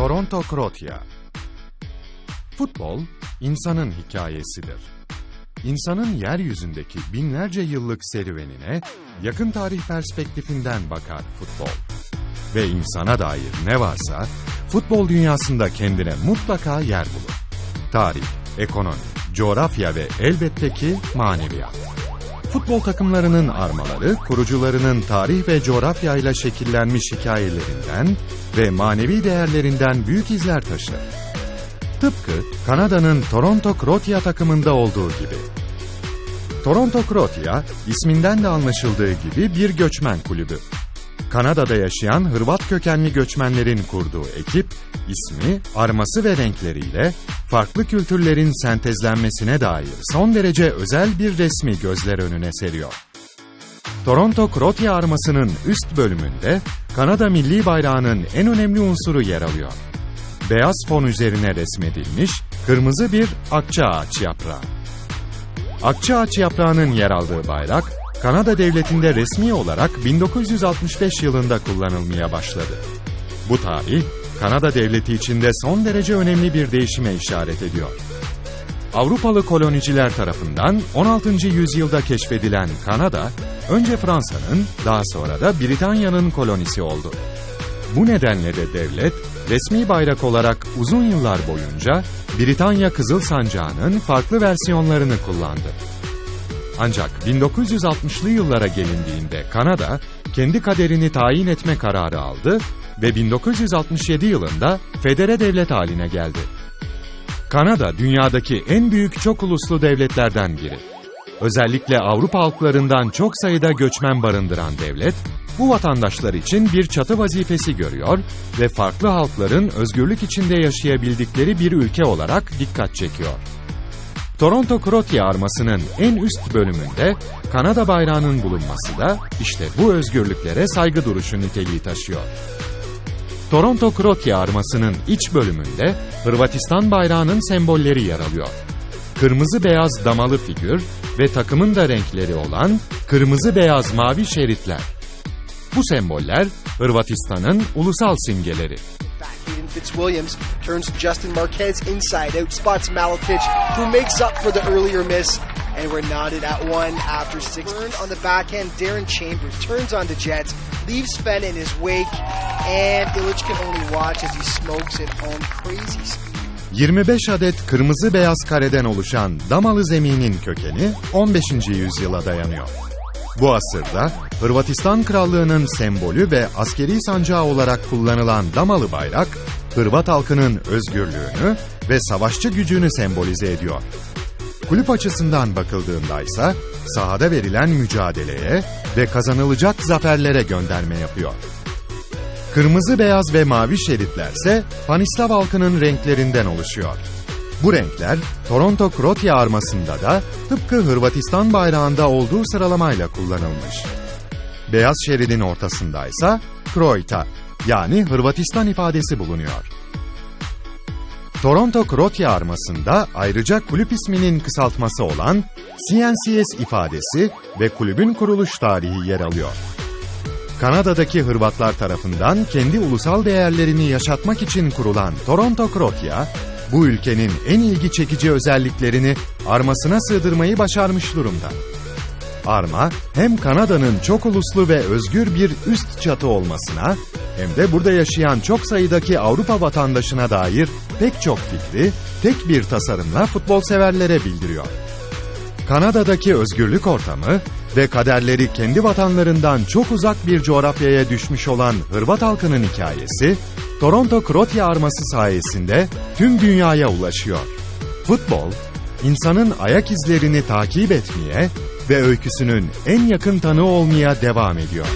Toronto Crotia Futbol, insanın hikayesidir. İnsanın yeryüzündeki binlerce yıllık serüvenine yakın tarih perspektifinden bakar futbol. Ve insana dair ne varsa futbol dünyasında kendine mutlaka yer bulur. Tarih, ekonomi, coğrafya ve elbette ki maneviyat. Futbol takımlarının armaları, kurucularının tarih ve coğrafyayla şekillenmiş hikayelerinden ve manevi değerlerinden büyük izler taşır. Tıpkı Kanada'nın Toronto Crotia takımında olduğu gibi. Toronto Crotia, isminden de anlaşıldığı gibi bir göçmen kulübü. Kanada'da yaşayan Hırvat kökenli göçmenlerin kurduğu ekip, ismi, arması ve renkleriyle farklı kültürlerin sentezlenmesine dair son derece özel bir resmi gözler önüne seriyor. Toronto Crotia armasının üst bölümünde Kanada milli bayrağının en önemli unsuru yer alıyor. Beyaz fon üzerine resmedilmiş kırmızı bir akça ağaç yaprağı. Akça ağaç yaprağının yer aldığı bayrak, Kanada Devleti'nde resmi olarak 1965 yılında kullanılmaya başladı. Bu tarih, Kanada Devleti içinde son derece önemli bir değişime işaret ediyor. Avrupalı koloniciler tarafından 16. yüzyılda keşfedilen Kanada, önce Fransa'nın, daha sonra da Britanya'nın kolonisi oldu. Bu nedenle de devlet, resmi bayrak olarak uzun yıllar boyunca Britanya Kızıl Sancağı'nın farklı versiyonlarını kullandı. Ancak 1960'lı yıllara gelindiğinde Kanada kendi kaderini tayin etme kararı aldı ve 1967 yılında federe devlet haline geldi. Kanada dünyadaki en büyük çok uluslu devletlerden biri. Özellikle Avrupa halklarından çok sayıda göçmen barındıran devlet, bu vatandaşlar için bir çatı vazifesi görüyor ve farklı halkların özgürlük içinde yaşayabildikleri bir ülke olarak dikkat çekiyor. Toronto Crotia armasının en üst bölümünde Kanada bayrağının bulunması da işte bu özgürlüklere saygı duruşu niteliği taşıyor. Toronto Crotia armasının iç bölümünde Hırvatistan bayrağının sembolleri yer alıyor. Kırmızı beyaz damalı figür ve takımın da renkleri olan kırmızı beyaz mavi şeritler. Bu semboller Hırvatistan'ın ulusal simgeleri. Fitzwilliams turns Justin Marquez inside out, spots Malatic, who makes up for the earlier miss. And we're knotted at one after six. Turn on the backhand, Darren Chambers turns on the Jets, leaves Fenn in his wake, and Illich can only watch as he smokes it on crazy speed. 25 adet kırmızı beyaz kareden oluşan damalı zeminin kökeni 15. yüzyıla dayanıyor. Bu asırda Hırvatistan Krallığı'nın sembolü ve askeri sancağı olarak kullanılan damalı bayrak, Hırvat halkının özgürlüğünü ve savaşçı gücünü sembolize ediyor. Kulüp açısından bakıldığında ise sahada verilen mücadeleye ve kazanılacak zaferlere gönderme yapıyor. Kırmızı, beyaz ve mavi şeritlerse Panislav halkının renklerinden oluşuyor. Bu renkler Toronto Crotia armasında da tıpkı Hırvatistan bayrağında olduğu sıralamayla kullanılmış. Beyaz şeridin ortasında ise Croita yani Hırvatistan ifadesi bulunuyor. Toronto Crotia armasında ayrıca kulüp isminin kısaltması olan CNCS ifadesi ve kulübün kuruluş tarihi yer alıyor. Kanada'daki Hırvatlar tarafından kendi ulusal değerlerini yaşatmak için kurulan Toronto Crotia, bu ülkenin en ilgi çekici özelliklerini armasına sığdırmayı başarmış durumda. Arma hem Kanada'nın çok uluslu ve özgür bir üst çatı olmasına hem de burada yaşayan çok sayıdaki Avrupa vatandaşına dair pek çok fikri tek bir tasarımla futbol severlere bildiriyor. Kanada'daki özgürlük ortamı ve kaderleri kendi vatanlarından çok uzak bir coğrafyaya düşmüş olan Hırvat halkının hikayesi, Toronto Crotia arması sayesinde tüm dünyaya ulaşıyor. Futbol, insanın ayak izlerini takip etmeye ve öyküsünün en yakın tanığı olmaya devam ediyor.